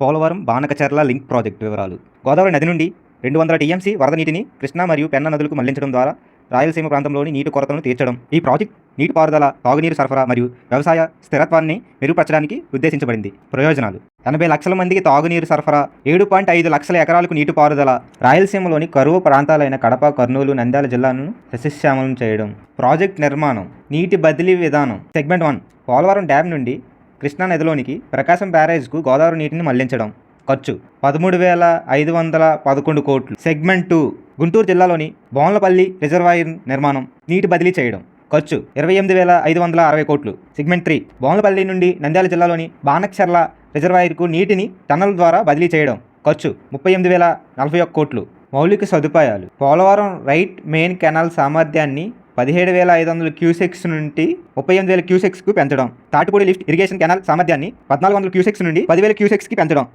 Polavaram Banakacherla link project వివరాలు. గోదావరి నది నుండి రెండు వందల టీఎంసీ వరద నీటిని కృష్ణా మరియు పెన్న నదులకు మళ్ళించడం ద్వారా రాయలసీమ ప్రాంతంలోని నీటి కొరతను తీర్చడం. ఈ ప్రాజెక్ట్ నీటిపారుదల తాగునీరు సరఫరా మరియు వ్యవసాయ స్థిరత్వాన్ని మెరుగుపరచడానికి ఉద్దేశించబడింది. ప్రయోజనాలు. ఎనభై లక్షల మందికి తాగునీరు సరఫరా ఏడు పాయింట్ ఐదు లక్షల ఎకరాలకు నీటిపారుదల రాయలసీమలోని కరువు ప్రాంతాలైన కడప కర్నూలు నంద్యాల జిల్లాలను సస్యశ్యామలం చేయడం. ప్రాజెక్ట్ నిర్మాణం నీటి బదిలీ విధానం. సెగ్మెంట్ వన్ పోలవరం డ్యామ్ నుండి కృష్ణా నదిలోనికి ప్రకాశం బ్యారేజ్కు గోదావరి నీటిని మళ్ళించడం. ఖర్చు పదమూడు వేల ఐదు వందల పదకొండు కోట్లు. సెగ్మెంట్ టూ గుంటూరు జిల్లాలోని బోన్లపల్లి రిజర్వాయర్ నిర్మాణం నీటి బదిలీ చేయడం. ఖర్చు ఇరవై ఎనిమిది వేల ఐదు వందల అరవై కోట్లు. సెగ్మెంట్ త్రీ బోన్లపల్లి నుండి నంద్యాల జిల్లాలోని బాణక్షర్ల రిజర్వాయర్కు నీటిని టన్నల్ ద్వారా బదిలీ చేయడం. ఖర్చు ముప్పై ఎనిమిది వేల నలభై ఒక్క కోట్లు. మౌలిక సదుపాయాలు. పోలవరం రైట్ మెయిన్ కెనాల్ సామర్థ్యాన్ని పదిహేడు వేల ఐదు వందల క్యూసెక్స్ నుండి ముప్పై ఎనిమిది వేల క్యూసెక్స్కు పెంచడం. తాటిపూడి లిఫ్ట్ ఇరిగేషన్ కెనాల్ సామర్థ్యాన్ని పద్నాలుగు వందల క్యూసెక్స్ నుండి పదివేల క్యూసెక్స్కి పెంచడం.